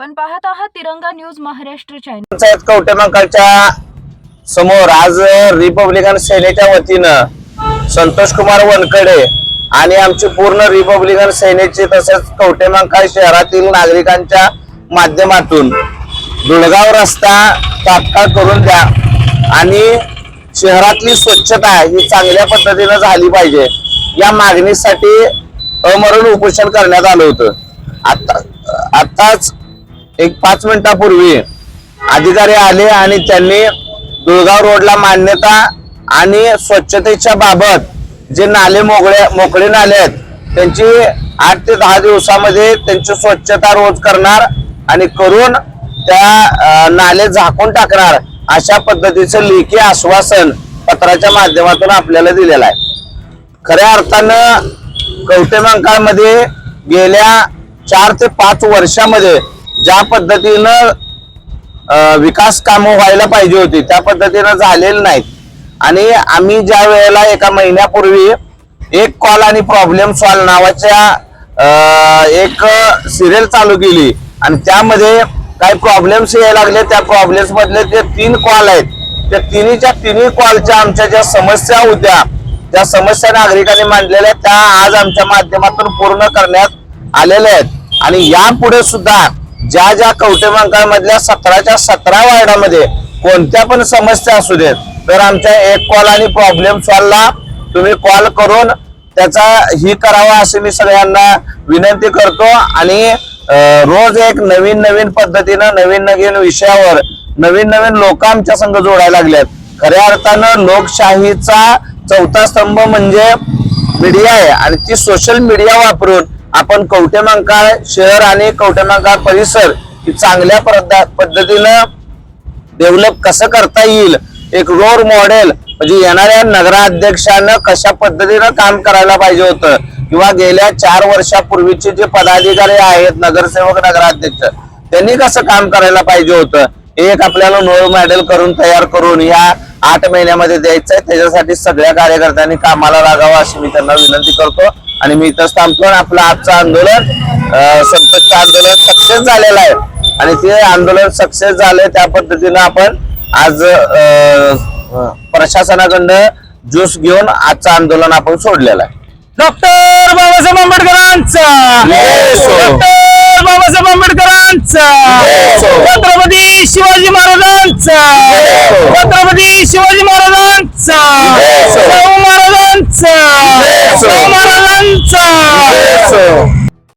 तिरंगा news Maharashtra channel panchayat कवटेमंकाळच्या समोर आज रिपब्लिकन सेनेच्या वतीनं संतोष कुमार वनकडे आणि आमची पूर्ण रिपब्लिकन सेनेची तसेच कवटेमंकाळ शहरातील नागरिकांच्या माध्यमातून दुळगाव रस्ता तात्काळ करून द्या आणि शहरातली स्वच्छता ही चांगल्या पद्धतीनं झाली पाहिजे. या मागणीसाठी अमरण उपोषण करण्यात आलं होतं. आता आताच एक पाच मिनिटापूर्वी अधिकारी आले आणि त्यांनी दुळगाव रोडला मान्यता आणि स्वच्छतेच्या बाबत जे नाले मोकळे मोकळे नाले आहेत त्यांची आठ ते दहा दिवसामध्ये त्यांची स्वच्छता रोज करणार आणि करून त्या नाले झाकून टाकणार अशा पद्धतीचं लेखी आश्वासन पत्राच्या माध्यमातून आपल्याला दिलेलं आहे. खऱ्या अर्थानं कवटेमंकाळमध्ये गेल्या चार ते पाच वर्षामध्ये ज्या पद्धतीनं विकास कामं व्हायला पाहिजे होती त्या पद्धतीनं झालेली नाहीत. आणि आम्ही ज्या वेळेला एका महिन्यापूर्वी एक कॉल आणि प्रॉब्लेम सॉल्व नावाच्या एक सिरियल चालू केली. आणि त्यामध्ये काही प्रॉब्लेम्स यायला लागले. त्या प्रॉब्लेम्स मधले जे तीन कॉल आहेत त्या तिन्हीच्या तिन्ही कॉलच्या आमच्या ज्या समस्या होत्या त्या समस्या नागरिकांनी मांडलेल्या त्या आज आमच्या माध्यमातून पूर्ण करण्यात आलेल्या आहेत. आणि यापुढे सुद्धा ज्या ज्या कौटुंबांकांमधल्या सतराच्या सतरा वार्डामध्ये कोणत्या पण समस्या असू देत तर आमच्या एक कॉल आणि प्रॉब्लेम सॉल्वला तुम्ही कॉल करून त्याचा ही करावा असे मी सगळ्यांना विनंती करतो. आणि रोज एक नवीन नवीन पद्धतीनं नवीन नवीन विषयावर नवीन नवीन लोक आमच्या संघ जोडायला लागलेत खऱ्या अर्थानं लोकशाहीचा चौथा स्तंभ म्हणजे मीडिया आहे. आणि ती सोशल मीडिया वापरून आपण कवटेमंकाळ शहर आणि कवटेमंकाळ परिसर चांगल्या पद्धतीनं डेव्हलप कसं करता येईल एक रोल मॉडेल म्हणजे येणाऱ्या नगराध्यक्षानं कशा पद्धतीनं काम करायला पाहिजे होतं? किंवा गेल्या चार वर्षापूर्वीचे जे पदाधिकारी आहेत नगरसेवक नगराध्यक्ष त्यांनी कसं काम करायला पाहिजे होतं? एक आपल्याला रोल मॉडेल करून तयार करून या आठ महिन्यामध्ये द्यायचं आहे त्याच्यासाठी सगळ्या कार्यकर्त्यांनी कामाला लागावं अशी मी त्यांना विनंती करतो. आणि मी इथंच थांबतो आपलं आजचं आंदोलन अं, संततचं आंदोलन सक्सेस झालेलं आहे आणि ते आंदोलन सक्सेस झाले त्या पद्धतीनं आपण आज प्रशासनाकडनं ज्यूस घेऊन आजचं आंदोलन आपण सोडलेलं आहे डॉक्टर बाबासाहेब आंबेडकरांचा. डॉक्टर बाबासाहेब आंबेडकरांचा. छत्रपती शिवाजी महाराजांचा. छत्रपती शिवाजी महाराजांचा. शाहू महाराजांचा. शाहू महाराजांचा Mwanza. Mchezo.